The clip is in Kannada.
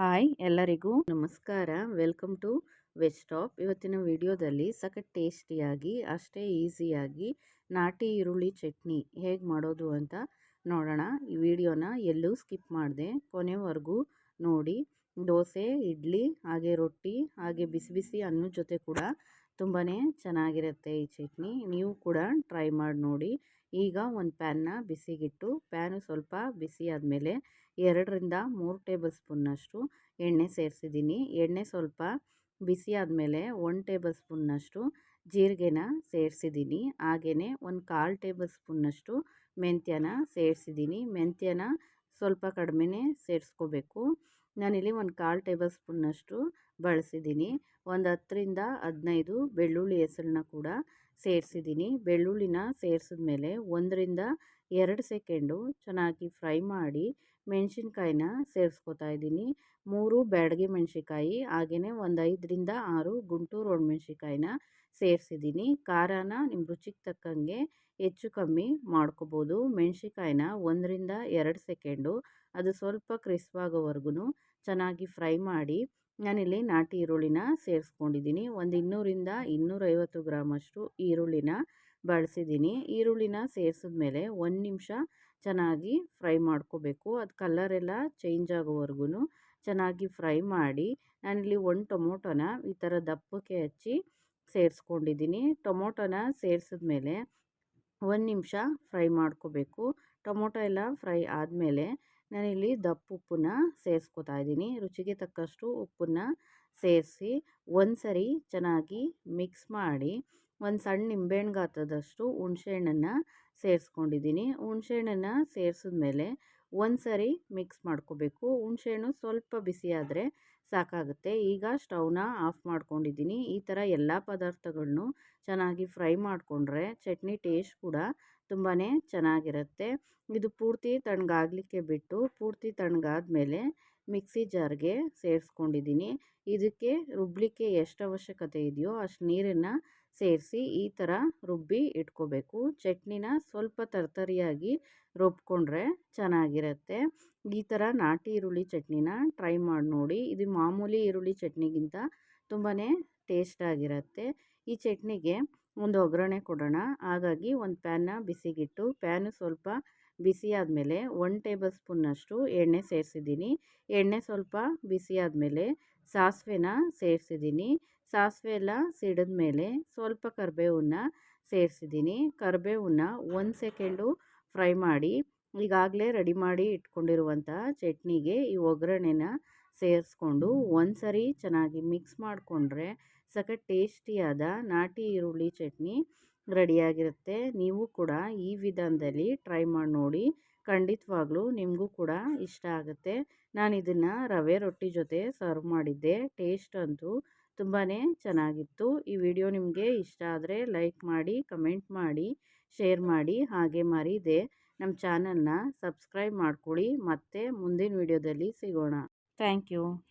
ಹಾಯ್ ಎಲ್ಲರಿಗೂ ನಮಸ್ಕಾರ. ವೆಲ್ಕಮ್ ಟು ವೆಜ್ ಟಾಪ್ ಇವತ್ತಿನ ವಿಡಿಯೋದಲ್ಲಿ ಸಖತ್ ಟೇಸ್ಟಿಯಾಗಿ, ಅಷ್ಟೇ ಈಸಿಯಾಗಿ ನಾಟಿ ಈರುಳ್ಳಿ ಚಟ್ನಿ ಹೇಗೆ ಮಾಡೋದು ಅಂತ ನೋಡೋಣ. ಈ ವಿಡಿಯೋನ ಎಲ್ಲೂ ಸ್ಕಿಪ್ ಮಾಡಿದೆ, ಕೊನೆವರೆಗೂ ನೋಡಿ. ದೋಸೆ, ಇಡ್ಲಿ, ಹಾಗೆ ರೊಟ್ಟಿ, ಹಾಗೆ ಬಿಸಿ ಬಿಸಿ ಅನ್ನದ ಜೊತೆ ಕೂಡ ತುಂಬಾ ಚೆನ್ನಾಗಿರುತ್ತೆ ಈ ಚಟ್ನಿ. ನೀವು ಕೂಡ ಟ್ರೈ ಮಾಡಿ ನೋಡಿ. ಈಗ ಒಂದು ಪ್ಯಾನ್ನ ಬಿಸಿಗಿಟ್ಟು, ಪ್ಯಾನು ಸ್ವಲ್ಪ ಬಿಸಿ ಆದಮೇಲೆ ಎರಡರಿಂದ ಮೂರು ಟೇಬಲ್ ಸ್ಪೂನ್ನಷ್ಟು ಎಣ್ಣೆ ಸೇರಿಸಿದ್ದೀನಿ. ಎಣ್ಣೆ ಸ್ವಲ್ಪ ಬಿಸಿ ಆದಮೇಲೆ ಒನ್ ಟೇಬಲ್ ಸ್ಪೂನ್ನಷ್ಟು ಜೀರಿಗೆನ ಸೇರಿಸಿದ್ದೀನಿ. ಹಾಗೆಯೇ ಒಂದು ಕಾಲು ಟೇಬಲ್ ಸ್ಪೂನ್ನಷ್ಟು ಮೆಂತ್ಯನ ಸೇರಿಸಿದ್ದೀನಿ. ಮೆಂತ್ಯನ ಸ್ವಲ್ಪ ಕಡಿಮೆನೇ ಸೇರಿಸ್ಕೋಬೇಕು. ನಾನಿಲ್ಲಿ ಒಂದು ಕಾಲು ಟೇಬಲ್ ಸ್ಪೂನ್ನಷ್ಟು ಬಳಸಿದ್ದೀನಿ. ಒಂದು ಹತ್ತರಿಂದ ಹದಿನೈದು ಬೆಳ್ಳುಳ್ಳಿ ಹೆಸರನ್ನ ಕೂಡ ಸೇರಿಸಿದ್ದೀನಿ. ಬೆಳ್ಳುಳ್ಳಿನ ಸೇರಿಸಿದ್ಮೇಲೆ ಒಂದರಿಂದ ಎರಡು ಸೆಕೆಂಡು ಚೆನ್ನಾಗಿ ಫ್ರೈ ಮಾಡಿ ಮೆಣಸಿನ್ಕಾಯಿನ ಸೇರಿಸ್ಕೊತಾ ಇದ್ದೀನಿ. ಮೂರು ಬ್ಯಾಡಗಿ ಮೆಣಸಿನ್ಕಾಯಿ ಹಾಗೆಯೇ ಒಂದು ಐದರಿಂದ ಆರು ಗುಂಟೂರು ಒಣಮೆಣ್ಸಿಕಾಯಿನ ಸೇರಿಸಿದ್ದೀನಿ. ಖಾರನ ನಿಮ್ಮ ರುಚಿಗೆ ತಕ್ಕಂಗೆ ಹೆಚ್ಚು ಕಮ್ಮಿ ಮಾಡ್ಕೋಬೋದು. ಮೆಣಸಿನ್ಕಾಯಿನ ಒಂದರಿಂದ ಎರಡು ಸೆಕೆಂಡು, ಅದು ಸ್ವಲ್ಪ ಕ್ರಿಸ್ಪಾಗೋವರೆಗೂ ಚೆನ್ನಾಗಿ ಫ್ರೈ ಮಾಡಿ ನಾನಿಲ್ಲಿ ನಾಟಿ ಈರುಳ್ಳಿನ ಸೇರಿಸ್ಕೊಂಡಿದ್ದೀನಿ. ಒಂದು ಇನ್ನೂರಿಂದ ಇನ್ನೂರೈವತ್ತು ಗ್ರಾಮಷ್ಟು ಈರುಳ್ಳಿನ ಬಳಸಿದ್ದೀನಿ. ಈರುಳ್ಳಿನ ಸೇರಿಸಿದ್ಮೇಲೆ ಒಂದು ನಿಮಿಷ ಚೆನ್ನಾಗಿ ಫ್ರೈ ಮಾಡ್ಕೋಬೇಕು. ಅದು ಕಲರೆಲ್ಲ ಚೇಂಜ್ ಆಗೋವರೆಗೂ ಚೆನ್ನಾಗಿ ಫ್ರೈ ಮಾಡಿ ನಾನಿಲ್ಲಿ ಒಂದು ಟೊಮೊಟೊನ ಈ ಥರ ದಪ್ಪಕ್ಕೆ ಹಚ್ಚಿ ಸೇರಿಸ್ಕೊಂಡಿದ್ದೀನಿ ಟೊಮೊಟೊನ ಸೇರಿಸಿದ್ಮೇಲೆ ಒಂದು ನಿಮಿಷ ಫ್ರೈ ಮಾಡ್ಕೋಬೇಕು. ಟೊಮೊಟೊ ಎಲ್ಲ ಫ್ರೈ ಆದಮೇಲೆ ನಾನಿಲ್ಲಿ ದಪ್ಪ ಉಪ್ಪನ್ನ ಸೇರಿಸ್ಕೊತಾ ಇದ್ದೀನಿ ರುಚಿಗೆ ತಕ್ಕಷ್ಟು ಉಪ್ಪನ್ನ ಸೇರಿಸಿ ಒಂದು ಸರಿ ಚೆನ್ನಾಗಿ ಮಿಕ್ಸ್ ಮಾಡಿ ಒಂದು ಸಣ್ಣ ನಿಂಬೆಹಣ್ಣು ಗಾತ್ರದಷ್ಟು ಹುಣಸೆಹಣ್ಣನ್ನು ಸೇರಿಸ್ಕೊಂಡಿದ್ದೀನಿ. ಹುಣಸೆಹಣ್ಣನ್ನು ಸೇರಿಸಿದ್ಮೇಲೆ ಒಂದು ಸರಿ ಮಿಕ್ಸ್ ಮಾಡ್ಕೋಬೇಕು. ಹುಣಸೆಹಣ್ಣು ಸ್ವಲ್ಪ ಬಿಸಿಯಾದರೆ ಸಾಕಾಗುತ್ತೆ. ಈಗ ಸ್ಟವ್ನ ಆಫ್ ಮಾಡ್ಕೊಂಡಿದ್ದೀನಿ. ಈ ಥರ ಎಲ್ಲ ಪದಾರ್ಥಗಳನ್ನು ಚೆನ್ನಾಗಿ ಫ್ರೈ ಮಾಡಿಕೊಂಡ್ರೆ ಚಟ್ನಿ ಟೇಸ್ಟ್ ಕೂಡ ತುಂಬಾ ಚೆನ್ನಾಗಿರುತ್ತೆ. ಇದು ಪೂರ್ತಿ ತಣ್ಣಗಾಗಲಿಕ್ಕೆ ಬಿಟ್ಟು ಪೂರ್ತಿ ತಣ್ಣಗಾದ್ಮೇಲೆ ಮಿಕ್ಸಿ ಜಾರ್ಗೆ ಸೇರಿಸ್ಕೊಂಡಿದ್ದೀನಿ. ಇದಕ್ಕೆ ರುಬ್ಬಲಿಕ್ಕೆ ಎಷ್ಟು ಅವಶ್ಯಕತೆ ಇದೆಯೋ ಅಷ್ಟು ನೀರನ್ನು ಸೇರಿಸಿ ಈ ಥರ ರುಬ್ಬಿ ಇಟ್ಕೋಬೇಕು. ಚಟ್ನಿನ ಸ್ವಲ್ಪ ತರ್ತರಿಯಾಗಿ ರುಬ್ಕೊಂಡ್ರೆ ಚೆನ್ನಾಗಿರುತ್ತೆ. ಈ ಥರ ನಾಟಿ ಈರುಳ್ಳಿ ಚಟ್ನಿನ ಟ್ರೈ ಮಾಡಿ ನೋಡಿ. ಇದು ಮಾಮೂಲಿ ಈರುಳ್ಳಿ ಚಟ್ನಿಗಿಂತ ತುಂಬಾ ಟೇಸ್ಟಾಗಿರುತ್ತೆ ಈ ಚಟ್ನಿಗೆ ಒಂದು ಒಗ್ಗರಣೆ ಕೊಡೋಣ. ಹಾಗಾಗಿ ಒಂದು ಪ್ಯಾನ್ನ ಬಿಸಿಗಿಟ್ಟು, ಪ್ಯಾನು ಸ್ವಲ್ಪ ಬಿಸಿ ಆದಮೇಲೆ ಒನ್ ಟೇಬಲ್ ಸ್ಪೂನ್ನಷ್ಟು ಎಣ್ಣೆ ಸೇರಿಸಿದ್ದೀನಿ. ಎಣ್ಣೆ ಸ್ವಲ್ಪ ಬಿಸಿ ಆದಮೇಲೆ ಸಾಸಿವೆನ ಸೇರಿಸಿದ್ದೀನಿ. ಸಾಸಿವೆ ಎಲ್ಲ ಸಿಡಿದ ಮೇಲೆ ಸ್ವಲ್ಪ ಕರಿಬೇವನ್ನ ಸೇರಿಸಿದ್ದೀನಿ. ಕರಿಬೇವನ್ನ ಒಂದು ಸೆಕೆಂಡು ಫ್ರೈ ಮಾಡಿ ಈಗಾಗಲೇ ರೆಡಿ ಮಾಡಿ ಇಟ್ಕೊಂಡಿರುವಂಥ ಚಟ್ನಿಗೆ ಈ ಒಗ್ಗರಣೆನ ಸೇರಿಸ್ಕೊಂಡು ಒಂದು ಸರಿ ಚೆನ್ನಾಗಿ ಮಿಕ್ಸ್ ಮಾಡಿಕೊಂಡ್ರೆ ಸಖತ್ ಟೇಸ್ಟಿಯಾದ ನಾಟಿ ಈರುಳ್ಳಿ ಚಟ್ನಿ ರೆಡಿಯಾಗಿರುತ್ತೆ. ನೀವು ಕೂಡ ಈ ವಿಧಾನದಲ್ಲಿ ಟ್ರೈ ಮಾಡಿ ನೋಡಿ. ಖಂಡಿತವಾಗ್ಲೂ ನಿಮಗೂ ಕೂಡ ಇಷ್ಟ ಆಗುತ್ತೆ. ನಾನು ಇದನ್ನು ರವೆ ರೊಟ್ಟಿ ಜೊತೆ ಸರ್ವ್ ಮಾಡಿದ್ದೆ. ಟೇಸ್ಟ್ ಅಂತೂ ತುಂಬಾ ಚೆನ್ನಾಗಿತ್ತು. ಈ ವಿಡಿಯೋ ನಿಮಗೆ ಇಷ್ಟ ಆದರೆ ಲೈಕ್ ಮಾಡಿ, ಕಮೆಂಟ್ ಮಾಡಿ, ಶೇರ್ ಮಾಡಿ, ಹಾಗೆ ಮರೀದೆ. ನಮ್ಮ ಚಾನಲ್ನ ಸಬ್ಸ್ಕ್ರೈಬ್ ಮಾಡ್ಕೊಳ್ಳಿ. ಮತ್ತೆ ಮುಂದಿನ ವಿಡಿಯೋದಲ್ಲಿ ಸಿಗೋಣ. Thank you.